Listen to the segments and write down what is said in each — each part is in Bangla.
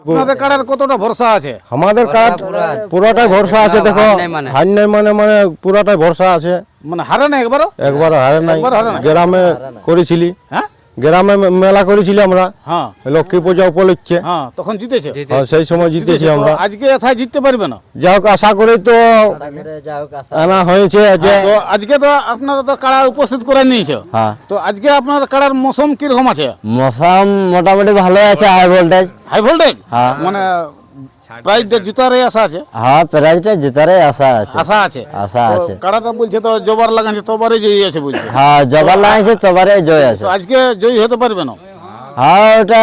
আপনাদের কাড়ার কতটা ভরসা আছে? আমাদের কাঠ পুরাটাই ভরসা আছে দেখো। হার নাই মানে মানে পুরাটাই ভরসা আছে। মানে হারে না একবারও? একবার একবার হারে নাই? গ্রামে করেছিলি। হ্যাঁ? গ্রামে মেলা করেছিল আমরা। হ্যাঁ। লক্ষ্মী পূজা উপলক্ষে। হ্যাঁ তখন জিতেছে। হ্যাঁ, সেই সময় জিতেছি আমরা। আজকে এথায় জিততে পারবে না। যাই হোক আশা করি তো আনা হয়েছে যে আজকে তো আপনারা তো কাড়া উপস্থিত করে নিয়েছে। হ্যাঁ। তো আজকে আপনার কাড়ার মৌসুম কীরকম আছে? মৌসুম মোটামুটি ভালো আছে হাই ভোল্টেজ হাই ভোল্টেজ হ্যাঁ। মানে প্রাইস জুতার আশা আছে? হ্যাঁ প্রাইজটা জেতারে আশা আছে। আশা আছে? আশা আছে। কাড়াটা বলছে তো জবার লাগাচ্ছে তোবারে জয়ী আছে বলছে। হ্যাঁ জবার লাগাইছে তোবারে জয় আছে। তো আজকে জয়ী হতে পারবে না? হ্যাঁ ওটা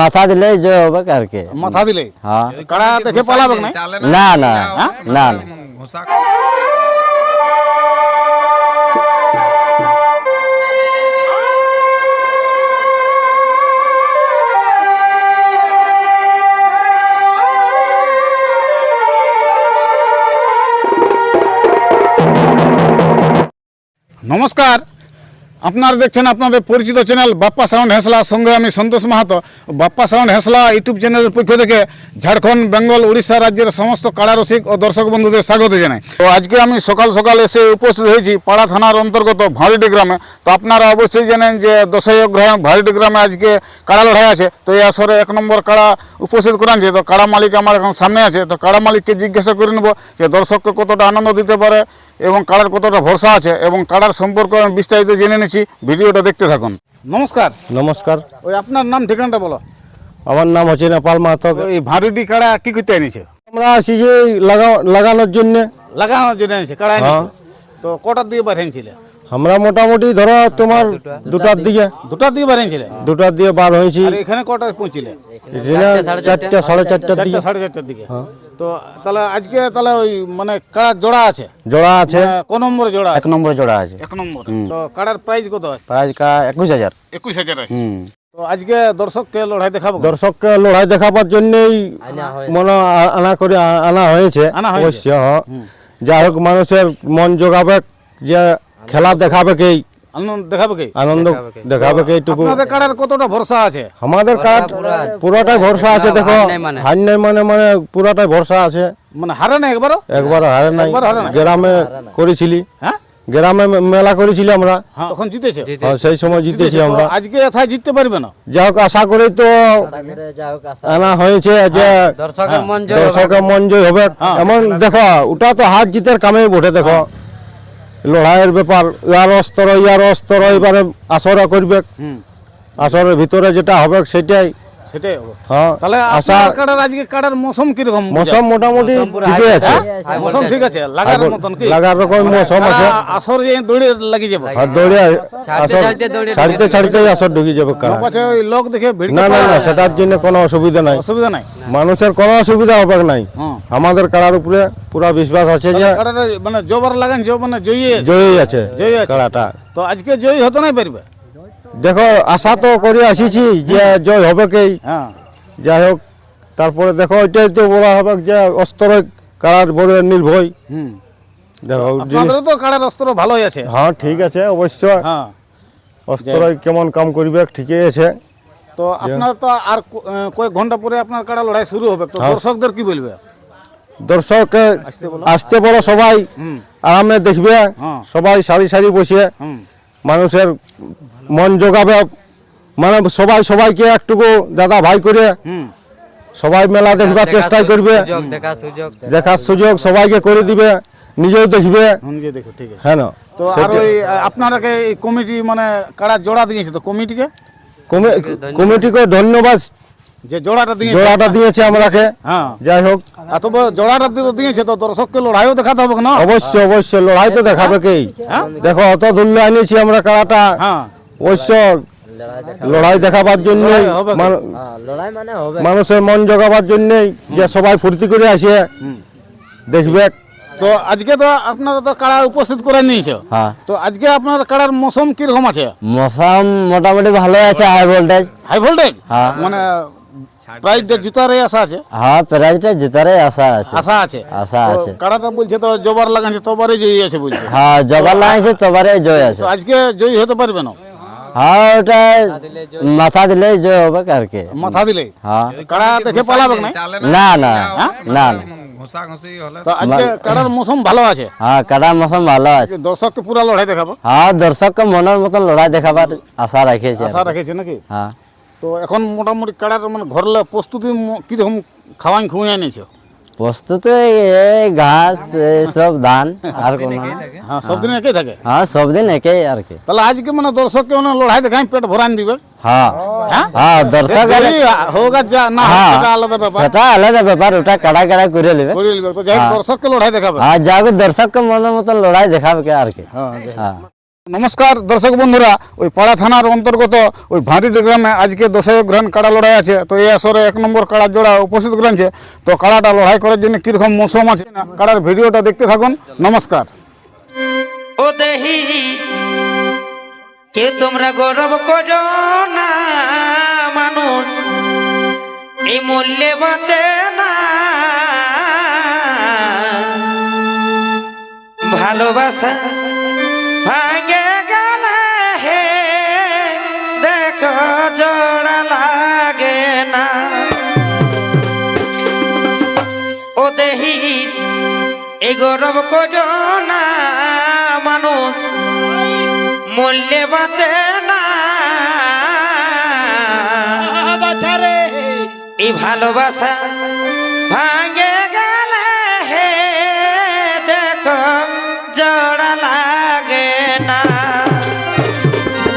মাথা দিলে জয়। হবে আর কি মাথা দিলে? হ্যাঁ। কাড়া দেখে পালাবে না? না? না হ্যাঁ? না না। নমস্কার। আপনারা দেখছেন আপনাদের পরিচিত চ্যানেল বাপ্পা সাউন্ড হেসলা, সঙ্গে আমি সন্তোষ মাহাতো। বাপ্পা সাউন্ড হেসলা ইউটিউব চ্যানেলের পক্ষ থেকে ঝাড়খণ্ড, বেঙ্গল, উড়িষ্যা রাজ্যের সমস্ত কাড়ারসিক ও দর্শক বন্ধুদের স্বাগত জানাই। তো আজকে আমি সকাল সকাল এসে উপস্থিত হয়েছি পাড়া থানার অন্তর্গত ভাঁড়িটি গ্রামে। তো আপনারা অবশ্যই জানেন যে দশই অগ্রহায়ণ ভাঁড়িটি গ্রামে আজকে কাড়া লড়াই আছে। তো এই আসরে এক নম্বর কাড়া উপস্থিত করাচ্ছে তো কাড়া মালিক আমার এখন সামনে আছে। তো কাড়া মালিককে জিজ্ঞাসা করে নেব যে, দর্শককে কতটা আনন্দ দিতে পারে এবং কাড়ার কতটা ভরসা আছে এবং কাড়ার সম্পর্কে বিস্তারিত জেনে নিচ্ছি ভিডিওটা দেখতে থাকুন। নমস্কার। নমস্কার। ওই আপনার নাম ঠিকানাটা বলো। আমার নাম হচ্ছে নেপাল মাহাতো। এই ভাঁড়ুটি কাড়া কি করতে এনেছে? আমরা আসি যে লাগা লাগানোর জন্য। লাগানোর জন্য এনেছে কাড়া হ্যাঁ। তো কটার দিয়ে বার এনেছিলে? আমরা মোটামুটি ধরো তোমার দুটার দিকে। দুটার দিয়ে বার এনেছিলে? দুটার দিয়ে বার হয়েছি। এখানে কটায় পৌঁছিলে? চারটা সাড়ে চারটার দিকে। সাড়ে চারটার দিকে। তো তাহলে আজকে তাহলে ওই মানে কাড়ার জোড়া আছে? জোড়া আছে। আহ, ক নম্বরে জোড়া এক নম্বর জোড়া আছে। এক নম্বর। তো কাড়ার প্রাইস কত আছে? প্রাইজ কা একুশ হাজার। একুশ হাজার আছে। হুম। তো আজকে দর্শককে লড়াই দেখাবো দর্শককে লড়াই দেখাবার জন্যই মনে আনা করে আনা হয়েছে। আনা হয়েছে। অবশ্য। যাই হোক মানুষের মন জোগাবে যে খেলা দেখাবে কে আনন্দ দেখাবে কি? আনন্দ দেখাবে কে? এইটুকু? আপনাদের কাড়ার কতটা ভরসা আছে? আমাদের পুরোটাই ভরসা আছে দেখো। হার নাই মানে। মানে পুরোটাই ভরসা আছে। মানে হারে না একবারও? একবার হারে নাই। একবার হারে নাই? গ্রামে করেছিলি। হ্যাঁ? গ্রামে মেলা করেছিলি আমরা। হ্যাঁ, তখন জিতেছে? হ্যাঁ, সেই সময় জিতেছি। আমরা। আজকে এথায় জিততে পারবে না? যাই হোক আশা করি তো আনা হয়েছে যে দর্শকের মন জয় হবে। এমন দেখো ওটা তো হাত জিতের কামেই বটে দেখো। লড়াইয়ের ব্যাপার ইয়ার অস্তর ইয়ার অস্তর এবারে আসরা করবে। আসরের ভিতরে যেটা হবে সেটাই। সেটাই হ্যাঁ তাহলে আজকে কাড়ার মৌসুম কীরকম মৌসুম মোটামুটি ঠিকই আছে। হ্যাঁ? মৌসুম ঠিক আছে লাগার মতন কি? লাগার রকম মৌসুম আছে। কাড়া আসর যে দৌড়ে লাগি যাবে? আর দৌড়ে আসর ছাড়িতে ছাড়িতেই আসর ঢুকে যাবে কারা? পাছে ওই লোক দেখে ভিড় না না না সেটার জন্য কোনো অসুবিধা নাই। অসুবিধা নাই? মানুষের কোনো অসুবিধা হবে নাই। হ্যাঁ। আমাদের কাড়ার উপরে পুরা বিশ্বাস আছে যে কাড়ার মানে জবর লাগান মানে জয়ী আছে। জয়ী আছে জয়ী আছে। কাড়াটা তো আজকে জয়ী হতে নাই পারবে? দেখো আশা তো করে আসিছি যে জয় হবে কেই। হ্যাঁ। যাই হোক তারপরে দেখো ওইটাই তো বলা হবে যে অস্ত্র কারার বড় নির্ভয়। হুম। দেখো জিনিস- তো কাড়ার অস্ত্র ভালোই আছে। হ্যাঁ ঠিক আছে অবশ্য হ্যাঁ। অস্ত্র কেমন কাম করবে ঠিকই আছে। তো আপনার তো আর কয়েক ঘণ্টা পরে আপনার কাড়া লড়াই শুরু হবে। তো দর্শকদের কি বলবে? দর্শক আসতে বলো। সবাই। আরামে দেখবে। হ্যাঁ। সবাই সারি সারি বসে। মানুষের মন জোগাবে মানে সবাই সবাইকে একটুকু দাদা ভাই করে সবাই মেলা দেখবার চেষ্টা করবে। দেখার সুযোগ সবাইকে করে দিবে নিজেও দেখবে। হ্যাঁ না? তো আর ওই আপনারাকে এই কমিটি মানে কাড়া জোড়া দিয়েছে তো কমিটিকে? কমি- কমিটিকে ধন্যবাদ। যে জোড়াটা দিয়েছে। জোড়াটা দিয়েছে আমরাকে। হ্যাঁ। যাই হোক। জোড়াটা দিয়ে দিয়েছে তো দর্শককে লড়াইও দেখাতে হবে না? অবশ্যই অবশ্যই লড়াই তো দেখাবে কে? দেখো অত ধন্য আনিয়েছি আমরা কারাটা। হ্যাঁ। অবশ্য লড়াই দেখাবার জন্য হবে। লড়াই মানে হবে। মানুষের মন জোগাবার জন্য যে সবাই ফুর্তি করে আসে। দেখবে। তো আজকে তো আপনারা তো কাড়া উপস্থিত করে নিয়েছে। হ্যাঁ। তো আজকে আপনার কাড়ার মৌসুম কীরকম আছে? মশাম মোটামুটি ভালোই আছে হাই ভোল্টেজ হাই ভোল্টেজ হ্যাঁ। মানে প্রাইস জুতার আশা আছে? হ্যাঁ প্রাইজটা জেতারে আশা আছে। আশা আছে? আশা তো আছে। কাড়াটা বলছে তো জবার লাগাচ্ছে তোবারে জয়ী আছে বলছে। হ্যাঁ জবার লাগাইছে তোবারে জয় আছে। আজকে জয়ী হতে পারবে না। হ্যাঁ ওটা মাথা দিলেই যে হবে আর কি মাথা দিলে হ্যাঁ কাড়া দেখে পালাবে না না না না না তো আজকে কাড়ার মৌসুম ভালো আছে হ্যাঁ মৌসুম ভালো আছে দর্শককে পুরা লড়াই দেখাবো হ্যাঁ দর্শককে মনের মতন লড়াই দেখাবার আশা রাখেছে আশা রাখেছে নাকি হ্যাঁ তো এখন মোটামুটি কাড়ার মানে ঘরলে প্রস্তুতি কীরকম খাওয়াই খুঁয়ে এনেছো প্রস্তুত এই ঘাস এই সব ধান আর কোনো না। হ্যাঁ সব দিন একই থাকে? হ্যাঁ সব দিন একই আর কি। তাহলে আজকে মানে দর্শককে মানে লড়াই দেখাই পেট ভরান দিবে। হ্যাঁ। হ্যাঁ? হ্যাঁ দর্শক আর- দেরি হোক আর যা না হোক, হ্যাঁ। সেটা আলাদা ব্যাপার। সেটা আলাদা ব্যাপার ওটা কাড়া কাড়া করে নেবে। করে নিবে। তো যাই হোক, দর্শককে লড়াই দেখাবে। হ্যাঁ যাকে দর্শককে মনের মতন লড়াই দেখাবে কে আর কি। হ্যাঁ যাই হোক। হ্যাঁ। নমস্কার, দর্শক বন্ধুরা, ওই পাড়া থানার অন্তর্গত ওই ভাঁটিটি গ্রামে আজকে দশই গ্রাম কাড়া লড়াই আছে। তো এই আসরে এক নম্বর কাড়া জোড়া উপস্থিত করেছে তো কাড়াটা লড়াই করার জন্য কীরকম মৌসুম আছে না, কাড়ার ভিডিওটা দেখতে থাকুন। নমস্কার। ও দেহি, কে তোমরা গৌরব করো মানুষ? এই মূল্যে বাঁচে না। ভালোবাসা দেহি। এই গৌরব না মানুষ মূল্যে বাঁচে না। বাঁচারে এই ভালোবাসা